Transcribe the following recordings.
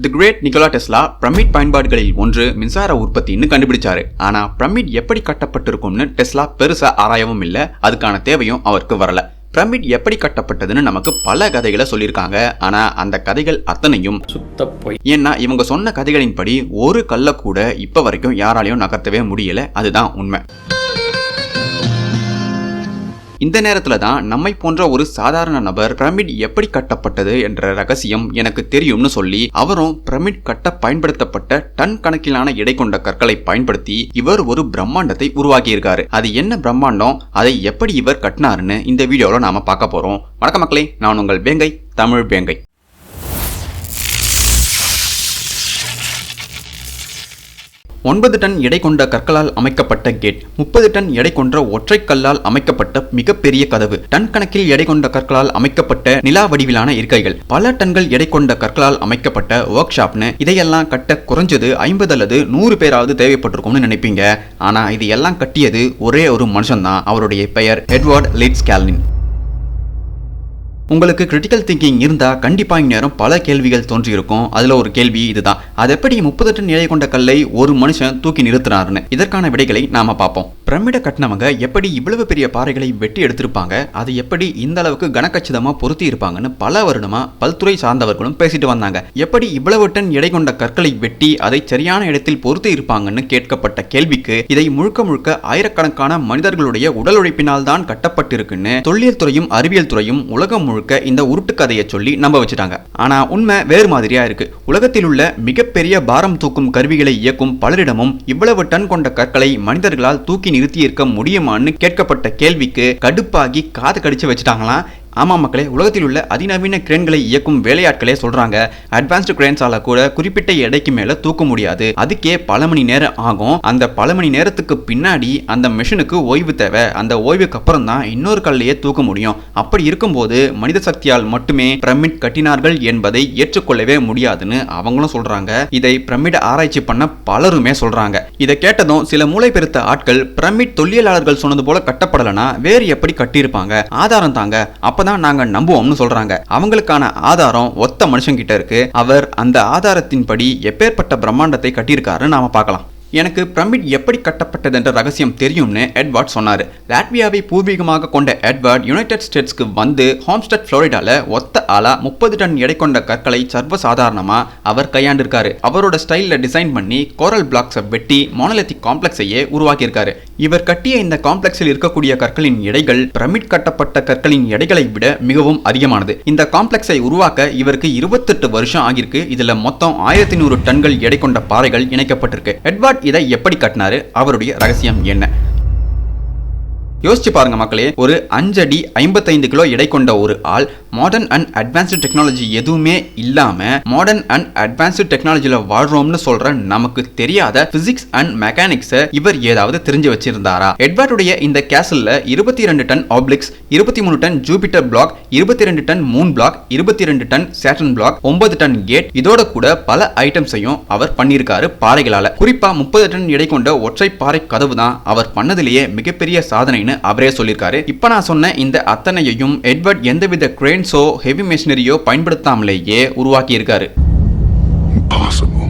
The great Nikola Tesla pyramid பயன்பாடுகளில் ஒன்று மின்சார உற்பத்தின்னு கண்டுபிடிச்சாரு. ஆனா பிரமிட் எப்படி கட்டப்பட்டிருக்கும்னு டெஸ்லா பெருசா ஆராயவும் இல்ல. அதுக்கான தேவையும் அவருக்கு வரல. பிரமிட் எப்படி கட்டப்பட்டதுன்னு நமக்கு பல கதைகளை சொல்லியிருக்காங்க. ஆனா அந்த கதைகள் அத்தனையும் சுத்த பொய் ஏன்னா இவங்க சொன்ன கதைகளின்படி ஒரு கல்லை கூட இப்ப வரைக்கும் யாராலையும் நகர்த்தவே முடியல. அதுதான் உண்மை. இந்த நேரத்தில் தான் நம்மை போன்ற ஒரு சாதாரண நபர் பிரமிட் எப்படி கட்டப்பட்டது என்ற ரகசியம் எனக்கு தெரியும்னு சொல்லி அவரும் பிரமிட் கட்ட பயன்படுத்தப்பட்ட டன் கணக்கிலான எடை கொண்ட கற்களை பயன்படுத்தி இவர் ஒரு பிரம்மாண்டத்தை உருவாக்கியிருக்காரு. அது என்ன பிரம்மாண்டம்? அதை எப்படி இவர் கட்டினாருன்னு இந்த வீடியோவில் நாம பார்க்க போறோம். வணக்க மக்களே நான் உங்கள் வேங்கை தமிழ் வேங்கை. ஒன்பது டன் எடை கொண்ட கற்களால் அமைக்கப்பட்ட கேட் முப்பது டன் எடை கொண்ட ஒற்றை கல்லால் அமைக்கப்பட்ட மிகப்பெரிய கதவு டன் கணக்கில் எடை கொண்ட கற்களால் அமைக்கப்பட்ட நிலா வடிவிலான இருக்கைகள். பல டன்கள் எடை கொண்ட கற்களால் அமைக்கப்பட்ட ஒர்க் ஷாப்னு இதையெல்லாம் கட்ட குறைஞ்சது ஐம்பது அல்லது நூறு பேராவது தேவைப்பட்டிருக்கும்னு நினைப்பீங்க. ஆனா இது எல்லாம் கட்டியது ஒரே ஒரு மனுஷன்தான். அவருடைய பெயர் எட்வர்ட் லிட்ஸ் கேல்னின் உங்களுக்கு கிரிட்டிக்கல் திங்கிங் இருந்தால் கண்டிப்பாக இந்நேரம் பல கேள்விகள் தோன்றியிருக்கும். அதில் ஒரு கேள்வி இதுதான். அது எப்படி முப்பது டன் நிலை கொண்ட கல்லை ஒரு மனுஷன் தூக்கி நிறுத்தினாருன்னு இதற்கான விடைகளை நாம பார்ப்போம். பிரமிட கட்டினவங்க எப்படி இவ்வளவு பெரிய பாறைகளை வெட்டி எடுத்திருப்பாங்க? அது எப்படி இந்த அளவுக்கு கனக்கச்சிதமா பொருத்தி இருப்பாங்கன்னு பல வருடமா பல்துறை சார்ந்தவர்களும் பேசிட்டு வந்தாங்க. எப்படி இவ்வளவு டன் எடை கொண்ட கற்களை வெட்டி அதை சரியான இடத்தில் பொருத்தி இருப்பாங்கன்னு கேட்கப்பட்ட கேள்விக்கு இதை முழுக்க முழுக்க ஆயிரக்கணக்கான மனிதர்களுடைய உடல் உழைப்பினால் தான் கட்டப்பட்டிருக்குன்னு தொல்லியல் துறையும் அறிவியல் துறையும் உலகம் முழுக்க இந்த உருட்டு கதையை சொல்லி நம்ப வச்சுட்டாங்க. ஆனா உண்மை வேறு மாதிரியா இருக்கு. உலகத்தில் உள்ள மிகப்பெரிய பாரம் தூக்கும் கருவிகளை இயக்கும் பலரிடமும் இவ்வளவு டன் கொண்ட கற்களை மனிதர்களால் தூக்கி நிறுத்தி இருக்க முடியுமான்னு கேட்கப்பட்ட கேள்விக்கு கடுப்பாகி காது கடிச்சு வச்சுட்டாங்களாம். ஆமாம் மக்களே உலகத்தில் உள்ள அதிநவீன கிரேன்களை இயக்கும் வேலையாட்களே சொல்றாங்க அட்வான்ஸ்டு கிரேன்ஸால கூட குறிப்பிட்ட எடைக்கு மேல தூக்க முடியாது. அதுக்கே பல மணி நேரம் ஆகும். அந்த பல மணி நேரத்துக்கு பின்னாடி அந்த மிஷினுக்கு ஓய்வு தேவை. அந்த ஓய்வுக்கு அப்புறம் தான் இன்னொரு கல்லையே தூக்க முடியும். அப்படி இருக்கும்போது மனித சக்தியால் மட்டுமே பிரமிட் கட்டினார்கள் என்பதை ஏற்றுக்கொள்ளவே முடியாதுன்னு அவங்களும் சொல்றாங்க. இதை பிரமிட் ஆராய்ச்சி பண்ண பலருமே சொல்றாங்க. இதை கேட்டதும் சில மூளை பெருத்த ஆட்கள் பிரமிட் தொல்லியலாளர்கள் சொன்னது போல கட்டப்படலைன்னா வேறு எப்படி கட்டியிருப்பாங்க? ஆதாரம் தாங்க. அப்பதான் நாங்க நம்புவோம்னு சொல்றாங்க. அவங்களுக்கான ஆதாரம் ஒத்த மனுஷங்கிட்ட இருக்கு. அவர் அந்த ஆதாரத்தின்படி எப்பேற்பட்ட பிரம்மாண்டத்தை கட்டியிருக்காருன்னு நாம பார்க்கலாம். எனக்கு பிரமிட் எப்படி கட்டப்பட்டது என்ற ரகசியம் தெரியும்னு எட்வர்ட் சொன்னார். லாட்வியாவை பூர்வீகமாக கொண்ட எட்வர்ட் யுனைடெட் ஸ்டேட்ஸ்க்கு வந்து ஹோம்ஸ்டட் ஃப்ளோரிடாவில் ஒத்த ஆளா முப்பது டன் எடை கொண்ட கற்களை சர்வசாதாரணமாக அவர் கையாண்டிருக்காரு. அவரோட ஸ்டைலில் டிசைன் பண்ணி கோரல் பிளாக்ஸை வெட்டி மோனலித்திக் காம்ப்ளெக்ஸையே உருவாக்கியிருக்காரு. இவர் கட்டிய இந்த காம்ப்ளெக்ஸில் இருக்கக்கூடிய கற்களின் எடைகள் பிரமிட் கட்டப்பட்ட கற்களின் எடைகளை விட மிகவும் அதிகமானது. இந்த காம்ப்ளெக்ஸை உருவாக்க இவருக்கு இருபத்தெட்டு வருஷம் ஆகியிருக்கு. இதில் மொத்தம் ஆயிரத்தி நூறு டன்கள் எடை கொண்ட பாறைகள் இணைக்கப்பட்டிருக்கு. எட்வர்ட் இதை எப்படி கட்டினாரு? அவருடைய ரகசியம் என்ன? யோசிச்சு பாருங்க மக்களே ஒரு அஞ்சடி ஐம்பத்தைந்து கிலோ எடை கொண்ட ஒரு ஆள் மாடர்ன் அண்ட் அட்வான்ஸ்டு டெக்னாலஜி எதுவுமே இல்லாமல் மாடர்ன் அண்ட் அட்வான்ஸ்டு டெக்னாலஜியில் வாழ்றோம்னு சொல்ற நமக்கு தெரியாத பிசிக்ஸ் அண்ட் மெக்கானிக்ஸை இவர் ஏதாவது தெரிஞ்சு வச்சிருந்தாரா? எட்வர்டுடைய இந்த கேசல்ல இருபத்தி ரெண்டு டன் ஆப்ளிக்ஸ் இருபத்தி மூணு டன் ஜூபிட்டர் பிளாக் இருபத்தி ரெண்டு டன் மூன் பிளாக் இருபத்தி ரெண்டு டன் சேட்டன் பிளாக் ஒன்பது டன் கேட் இதோட கூட பல ஐட்டம்ஸையும் அவர் பண்ணியிருக்காரு பாறைகளால. குறிப்பா முப்பது டன் எடை கொண்ட ஒற்றை பாறை கதவு தான் அவர் பண்ணதிலேயே மிகப்பெரிய சாதனைன்னு அவரே சொல்லியிருக்காரு. இப்ப நான் சொன்ன இந்த அத்தனையையும் எட்வர்ட் எந்தவித கிரேன்ஸோ ஹெவி மிஷினரியோ பயன்படுத்தாமலேயே உருவாக்கி இருக்காரு Impossible.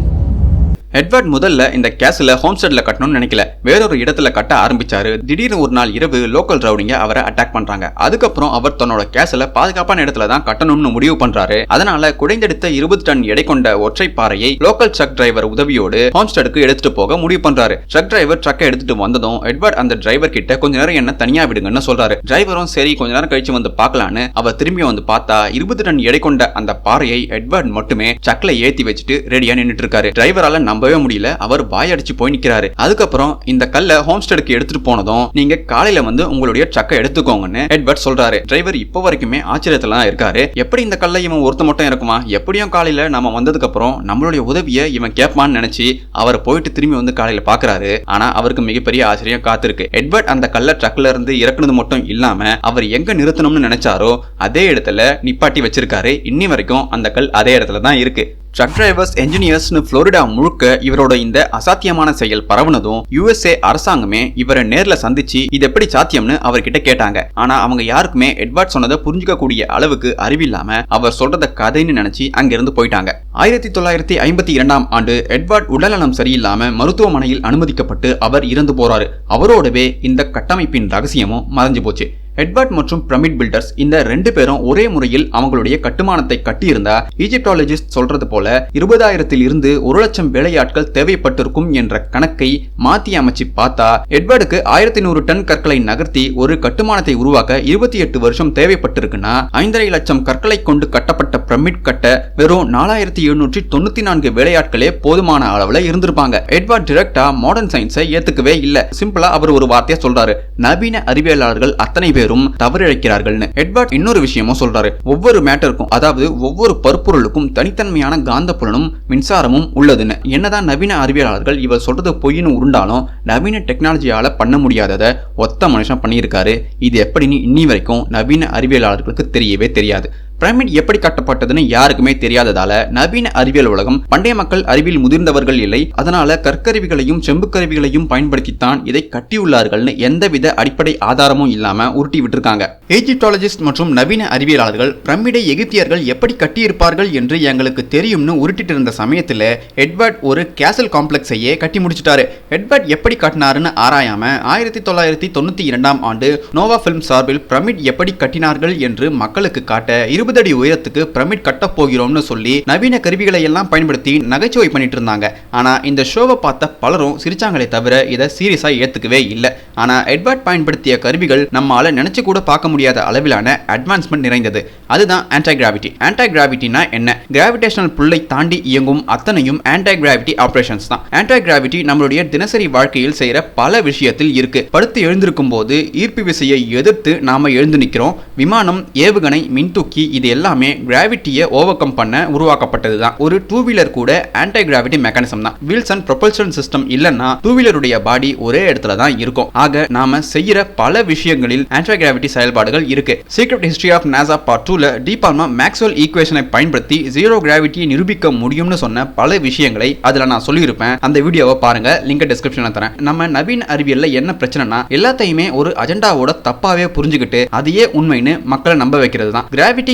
எட்வர்ட் முதல்ல இந்த கேஸ்ல ஹோம்ஸ்டெட்ல கட்டணும்னு நினைக்கல வேறொரு இடத்துல கட்ட ஆரம்பிச்சாரு. திடீர்னு ஒரு நாள் இரவு லோக்கல் ரவுடிங்க அவரை அட்டாக் பண்றாங்க. அதுக்கப்புறம் அவர் தன்னோட கேசல பாதுகாப்பான இடத்துல தான் கட்டணும்னு முடிவு பண்றாரு. அதனால குடைந்தெடுத்த இருபது டன் எடை கொண்ட ஒற்றை பாறையை லோக்கல் ட்ரக் டிரைவர் உதவியோடு ஹோம்ஸ்டெடுக்கு எடுத்துட்டு போக முடிவு பண்றாரு. ட்ரக் டிரைவர் ட்ரக்கை எடுத்துட்டு வந்ததும் எட்வர்ட் அந்த டிரைவர் கிட்ட கொஞ்ச நேரம் என்ன தனியா விடுங்கன்னு சொல்றாரு. டிரைவரும் சரி கொஞ்ச நேரம் கழிச்சு வந்து பார்க்கலான்னு அவர் திரும்பி வந்து பார்த்தா இருபது டன் எடை கொண்ட அந்த பாறையை எட்வர்ட் மட்டுமே சக்ல ஏத்தி வச்சுட்டு ரெடியா நின்றுட்டு இருக்காரு. டிரைவரால நம்பவே முடியல அவர் வாயடிச்சு போய் நிக்கிறாரு. அதுக்கப்புறம் இந்த கல்லை ஹோம்ஸ்டெடுக்கு எடுத்துட்டு போனதும் நீங்க காலையில வந்து உங்களுடைய ட்ரக்கை எடுத்துக்கோங்கன்னு எட்வர்ட் சொல்றாரு. டிரைவர் இப்போ வரைக்குமே ஆச்சரியத்துல தான் இருக்காரு. எப்படி இந்த கல்லை இவன் ஒருத்த மட்டும் இருக்குமா எப்படியும் காலையில நம்ம வந்ததுக்கு அப்புறம் நம்மளுடைய உதவியை இவன் கேட்பான்னு நினைச்சு அவர் போயிட்டு திரும்பி வந்து காலையில பாக்குறாரு. ஆனா அவருக்கு மிகப்பெரிய ஆச்சரியம் காத்திருக்கு. எட்வர்ட் அந்த கல்லை ட்ரக்ல இருந்து இறக்குனது மட்டும் இல்லாம அவர் எங்க நிறுத்தணும்னு நினைச்சாரோ அதே இடத்துல நிப்பாட்டி வச்சிருக்காரு. இன்னி வரைக்கும் அந்த கல் அதே இடத்துல தான் இருக்கு. ட்ரக் டிரைவர்ஸ் என்ஜினியர்ஸ்னு புளோரிடா முழுக்க இவரோட இந்த அசாத்தியமான செயல் பரவுனதும் யுஎஸ்ஏ அரசாங்கமே இவரை நேர்ல சந்திச்சு இது எப்படி சாத்தியம்னு அவர்கிட்ட கேட்டாங்க. ஆனா அவங்க யாருக்குமே எட்வர்ட் சொன்னதை புரிஞ்சுக்கக்கூடிய அளவுக்கு அறிவில்லாம அவர் சொல்றத கதைன்னு நினைச்சு அங்கிருந்து போயிட்டாங்க. ஆயிரத்தி தொள்ளாயிரத்தி ஐம்பத்தி இரண்டாம் ஆண்டு எட்வர்ட் உடல்நலம் சரியில்லாம மருத்துவமனையில் அனுமதிக்கப்பட்டு அவர் இறந்து போறாரு. அவரோடவே இந்த கட்டமைப்பின் ரகசியமும் மறைஞ்சு போச்சு. ஹெட்வர்ட் மற்றும் பிரமிட் பில்டர்ஸ் இந்த ரெண்டு பேரும் ஒரே முறையில் அவங்களுடைய கட்டுமானத்தை கட்டியிருந்தா ஈஜிப்டாலஜிஸ்ட் சொல்றது போல இருபதாயிரத்தில் இருந்து ஒரு லட்சம் வேலையாட்கள் தேவைப்பட்டிருக்கும் என்ற கணக்கை மாத்தி அமைச்சு பார்த்தா எட்வர்டுக்கு ஆயிரத்தி நூறு டன் கற்களை நகர்த்தி ஒரு கட்டுமானத்தை உருவாக்க இருபத்தி எட்டு வருஷம் தேவைப்பட்டிருக்குன்னா ஐந்தரை லட்சம் கற்களை கொண்டு கட்டப்பட்ட பிரமிட் கட்ட வெறும் நாலாயிரத்தி எழுநூற்றி தொண்ணூத்தி நான்கு வேலையாட்களே போதுமான அளவுல இருந்திருப்பாங்க. எட்வர்ட் டிரெக்டா மாடர்ன் சயின்ஸை ஏத்துக்கவே இல்லை. சிம்பிளா அவர் ஒரு வார்த்தையா சொல்றாரு. நவீன அறிவியலாளர்கள் அத்தனை பேர் பேரும் தவறிழைக்கிறார்கள்னு. எட்வர்ட் இன்னொரு விஷயமும் சொல்றாரு. ஒவ்வொரு மேட்டருக்கும் அதாவது ஒவ்வொரு பருப்பொருளுக்கும் தனித்தன்மையான காந்த புலனும் மின்சாரமும் உள்ளதுன்னு. என்னதான் நவீன அறிவியலாளர்கள் இவர் சொல்றது பொய்ன்னு உருண்டாலும் நவீன டெக்னாலஜியால பண்ண முடியாததை ஒத்த மனுஷன் பண்ணியிருக்காரு. இது எப்படின்னு இன்னி வரைக்கும் நவீன அறிவியலாளர்களுக்கு தெரியவே தெரியாது. பிரமிட் எப்படி கட்டப்பட்டதுன்னு யாருக்குமே தெரியாததால நவீன அறிவியல் உலகம் பண்டைய மக்கள் அறிவியல் முதிர்ந்தவர்கள் இல்லை. அதனால கற்கருவிகளையும் செம்பு கருவிகளையும் பயன்படுத்தித்தான் இதை கட்டியுள்ளார்கள்னு எந்தவித அடிப்படை ஆதாரமும் இல்லாம உருட்டி விட்டுருக்காங்க. ஈஜிப்டாலஜிஸ்ட் மற்றும் நவீன அறிவியலாளர்கள் பிரமிடை எகிப்தியர்கள் எப்படி கட்டியிருப்பார்கள் என்று எங்களுக்கு தெரியும்னு உருட்டிட்டு இருந்த சமயத்தில் எட்வர்ட் ஒரு கேசல் காம்ப்ளெக்ஸையே கட்டி முடிச்சிட்டாரு. எட்வர்ட் எப்படி கட்டினாருன்னு ஆராயாம ஆயிரத்தி தொள்ளாயிரத்தி தொண்ணூத்தி இரண்டாம் ஆண்டு நோவா பிலிம் சார்பில் பிரமிட் எப்படி கட்டினார்கள் என்று மக்களுக்கு காட்ட இருபது அடி உயரத்துக்கு பிரமிட் கட்ட போகிறோம்னு சொல்லி நவீன கருவிகளை எல்லாம் பயன்படுத்தி நகைச்சுவை பண்ணிட்டு இருந்தாங்க. ஆனா இந்த ஷோவை பார்த்த பலரும் சிரிச்சாங்களே தவிர இதை சீரியஸா ஏத்துக்கவே இல்லை. ஆனா எட்வர்ட் பயன்படுத்திய கருவிகள் நம்மால நினைச்சு கூட பார்க்க முடியாத அளவிலான அட்வான்ஸ்மெண்ட் நிறைந்தது. அதுதான் ஆன்டி கிராவிட்டி ஆன்டி கிராவிட்டினா என்ன? கிராவிடேஷனல் புல்லை தாண்டி இயங்கும் அத்தனையும் ஆன்டி கிராவிட்டி ஆபரேஷன்ஸ் தான். ஆன்டி கிராவிட்டி நம்மளுடைய தினசரி வாழ்க்கையில் செய்யற பல விஷயத்தில் இருக்கு. படுத்து எழுந்திருக்கும் போது ஈர்ப்பு விசையை எதிர்த்து நாம எழுந்து நிற்கிறோம் விமானம் ஏவுகணை மின்தூக்கி இது எல்லாமே கிராவிட்டியை ஓவர் கம் பண்ண உருவாக்கப்பட்டது தான் ஒரு டூ வீலர் கூட ஆன்டி கிராவிட்டி மெக்கானிசம் தான். வீல்ஸ் அண்ட் ப்ரொபல்ஷன் சிஸ்டம் இல்லைன்னா டூ வீலருடைய பாடி ஒரே இடத்துல தான் இருக்கும். ஆக நாம செய்யற பல விஷயங்களில் ஆன்டி கிராவிட்டி செயல்பாடுகள் இருக்கு. Secret history of NASA part டூல டீபால்மா மேக்ஸ்வெல் ஈக்குவேஷனை பயன்படுத்தி ஜீரோ கிராவிட்டியை நிரூபிக்க முடியும்னு சொன்ன பல விஷயங்களை அதுல நான் சொல்லியிருப்பேன். அந்த வீடியோவை பாருங்க லிங்க் டிஸ்கிரிப்ஷன்ல தரேன். நம்ம நவீன அறிவியல்ல என்ன பிரச்சனைனா எல்லாத்தையுமே ஒரு அஜெண்டாவோட தப்பாவே புரிஞ்சுக்கிட்டு அதையே உண்மைன்னு மக்களை நம்ப வைக்கிறது தான்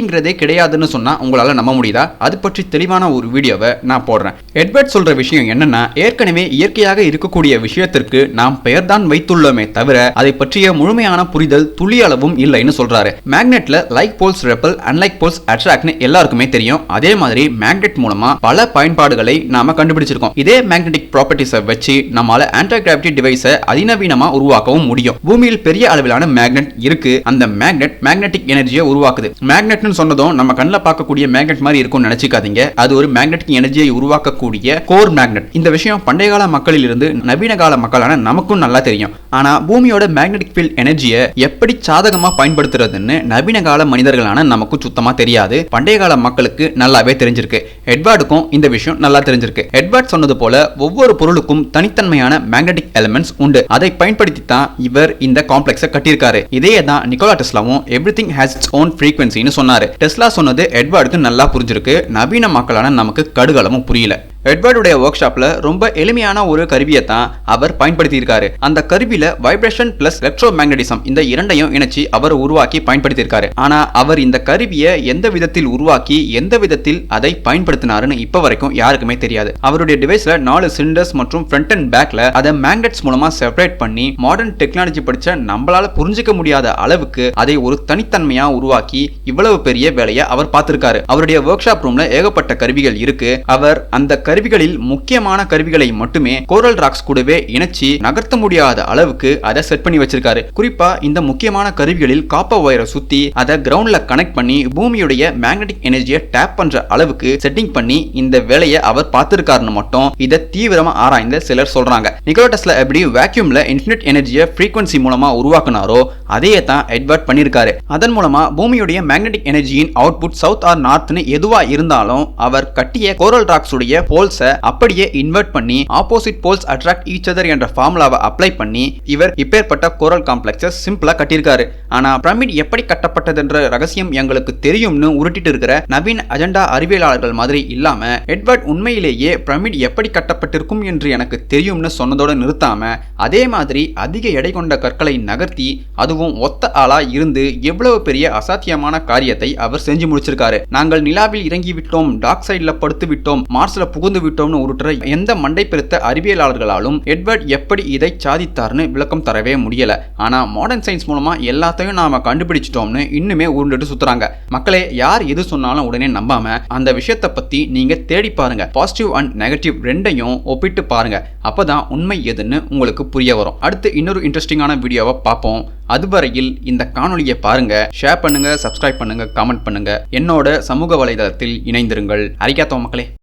கிராவிட்டிங்கிறதே கிடையாதுன்னு சொன்னால் உங்களால் நம்ப முடியுதா? அது பற்றி தெளிவான ஒரு வீடியோவை நான் போடுறேன். எட்வர்ட் சொல்கிற விஷயம் என்னென்னா ஏற்கனவே இயற்கையாக இருக்கக்கூடிய விஷயத்திற்கு நாம் பெயர் தான் வைத்துள்ளோமே தவிர அதை பற்றிய முழுமையான புரிதல் துளி அளவும் இல்லைன்னு சொல்கிறாரு மேக்னெட்டில் like poles repel unlike poles அட்ராக்ட்னு எல்லாருக்குமே தெரியும். அதே மாதிரி மேக்னெட் மூலமாக பல பயன்பாடுகளை நாம் கண்டுபிடிச்சிருக்கோம். இதே மேக்னெட்டிக் ப்ராப்பர்ட்டிஸை வச்சு நம்மளால் ஆன்டி கிராவிட்டி டிவைஸை அதிநவீனமாக உருவாக்கவும் முடியும். பூமியில் பெரிய அளவிலான மேக்னெட் இருக்கு. அந்த மேக்னெட் மேக்னெட்டிக் எனர்ஜியை உருவாக்குது. மேக்னெட்னு சொன்னதும் நம்ம கண்ணில் பார்க்கக்கூடிய மேக்னெட் மாதிரி இருக்கும்னு நினைச்சுக்காதீங்க. அது ஒரு மேக்னெட்டிக் எனர்ஜியை உருவாக்கக்கூடிய கோர் மேக்னெட் இந்த விஷயம் பண்டைய கால மக்களில் இருந்து நவீன கால மக்களான நமக்கும் நல்லா தெரியும். ஆனா பூமியோட மேக்னெட்டிக் ஃபீல்ட் எனர்ஜியை எப்படி சாதகமா பயன்படுத்துறதுன்னு நவீன கால மனிதர்களான நமக்கு சுத்தமா தெரியாது. பண்டைய கால மக்களுக்கு நல்லாவே தெரிஞ்சிருக்கு. எட்வர்டுக்கும் இந்த விஷயம் நல்லா தெரிஞ்சிருக்கு. எட்வர்ட் சொன்னது போல ஒவ்வொரு பொருளுக்கும் தனித்தன்மையான மேக்னெட்டிக் எலிமெண்ட்ஸ் உண்டு. அதை பயன்படுத்தி தான் இவர் இந்த காம்ப்ளெக்ஸை கட்டியிருக்காரு. இதே தான் நிக்கோலா டெஸ்லாவும் everything has its own ஃப்ரீக்வன்சின்னு சொன்னாரு. டெஸ்லா சொன்னது எட்வர்டுக்கு நல்லா புரிஞ்சிருக்கு. நவீன மக்களான நமக்கு கடுகளமும் புரியல. எட்வர்டுடைய ஒர்க் ஷாப்ல ரொம்ப எளிமையான ஒரு கருவியை தான் அவர் பயன்படுத்தியிருக்காரு. அந்த கருவியில வைப்ரேஷன் பிளஸ் எலக்ட்ரோ மேக்னடிசம் இந்த இரண்டையும் இணைச்சி அவர் உருவாக்கி பயன்படுத்தியிருக்காரு. ஆனா அவர் இந்த கருவியை எந்த விதத்தில் உருவாக்கி எந்த விதத்தில் அதை பயன்படுத்தினாருன்னு இப்ப வரைக்கும் யாருக்குமே தெரியாது. அவருடைய டிவைஸ்ல நாலு சிலிண்டர்ஸ் மற்றும் ஃப்ரண்ட் அண்ட் பேக்ல அதை மேக்னெட்ஸ் மூலமா செப்பரேட் பண்ணி மாடர்ன் டெக்னாலஜி படிச்ச நம்மளால புரிஞ்சுக்க முடியாத அளவுக்கு அதை ஒரு தனித்தன்மையா உருவாக்கி இவ்வளவு பெரிய வேலையை அவர் பார்த்திருக்காரு. அவருடைய ஒர்க் ஷாப் ரூம்ல ஏகப்பட்ட கருவிகள் இருக்கு. அவர் அந்த கருவிகளில் முக்கியமான கருவிகளை மட்டுமே கோரல் ராக்ஸ் கூடவே இணைச்சி நகர்த்த முடியாத அளவுக்கு அதை செட் பண்ணி வச்சிருக்காரு. குறிப்பா இந்த முக்கியமான கருவிகளில் காப்பர் ஒயரை சுத்தி அதை கிரவுண்ட்ல கனெக்ட் பண்ணி பூமியுடைய மேக்னெட்டிக் எனர்ஜியை டேப் பண்ற அளவுக்கு செட்டிங் பண்ணி இந்த வேலையை அவர் பார்த்திருக்காருன்னு மட்டும் இதை தீவிரமா ஆராய்ந்த சிலர் சொல்றாங்க. நிக்கோலோ டெஸ்லா எப்படி வேக்யூம்ல இன்ஃபினிட் எனர்ஜியை ஃப்ரீக்வன்சி மூலமா உருவாக்குனாரோ அதையே தான் எட்வர்ட் பண்ணியிருக்காரு. அதன் மூலமா பூமியுடைய மேக்னெட்டிக் எனர்ஜியின் அவுட்புட் சவுத் ஆர் நார்த்னு எதுவா இருந்தாலும் அவர் கட்டிய கோரல் ராக்ஸ் உடைய போல்ஸை அப்படியே இன்வெர்ட் பண்ணி opposite poles attract each other என்ற ஃபார்முலாவை அப்ளை பண்ணி இவர் இப்பேற்பட்ட கோரல் காம்ப்ளெக்ஸை சிம்பிளா கட்டியிருக்காரு. ஆனா பிரமிட் எப்படி கட்டப்பட்டதுன்ற ரகசியம் எங்களுக்கு தெரியும்னு உருட்டிட்டு இருக்கிற நவீன அஜெண்டா அறிவியலாளர்கள் மாதிரி இல்லாம எட்வர்ட் உண்மையிலேயே பிரமிட் எப்படி கட்டப்பட்டிருக்கும் என்று எனக்கு தெரியும்னு சொன்னதோட நிறுத்தாம அதே மாதிரி அதிக எடை கொண்ட கற்களை நகர்த்தி அது அதுவும் ஒத்த ஆளா இருந்து எவ்வளவு பெரிய அசாத்தியமான காரியத்தை அவர் செஞ்சு முடிச்சிருக்காரு. நாங்கள் நிலாவில் இறங்கி விட்டோம் டாக் சைட்ல படுத்து விட்டோம் மார்ஸ்ல புகுந்து விட்டோம்னு உருட்டுற எந்த மண்டை பெருத்த அறிவியலாளர்களாலும் எட்வர்ட் எப்படி இதை சாதித்தார்னு விளக்கம் தரவே முடியல. ஆனா மாடர்ன் சயின்ஸ் மூலமா எல்லாத்தையும் நாம கண்டுபிடிச்சிட்டோம்னு இன்னுமே உருண்டுட்டு சுத்துறாங்க. மக்களே யார் எது சொன்னாலும் உடனே நம்பாம அந்த விஷயத்தை பத்தி நீங்க தேடி பாருங்க. பாசிட்டிவ் அண்ட் நெகட்டிவ் ரெண்டையும் ஒப்பிட்டு பாருங்க. அப்பதான் உண்மை எதுன்னு உங்களுக்கு புரிய வரும். அடுத்து இன்னொரு இன்ட்ரெஸ்டிங்கான வீடியோவை பார்ப்போம். அதுவரையில் இந்த காணொலியை பாருங்க ஷேர் பண்ணுங்க சப்ஸ்கிரைப் பண்ணுங்க கமெண்ட் பண்ணுங்க. என்னோட சமூக வலைதளத்தில் இணைந்திருங்கள். அறிக்காத்தோ மக்களே.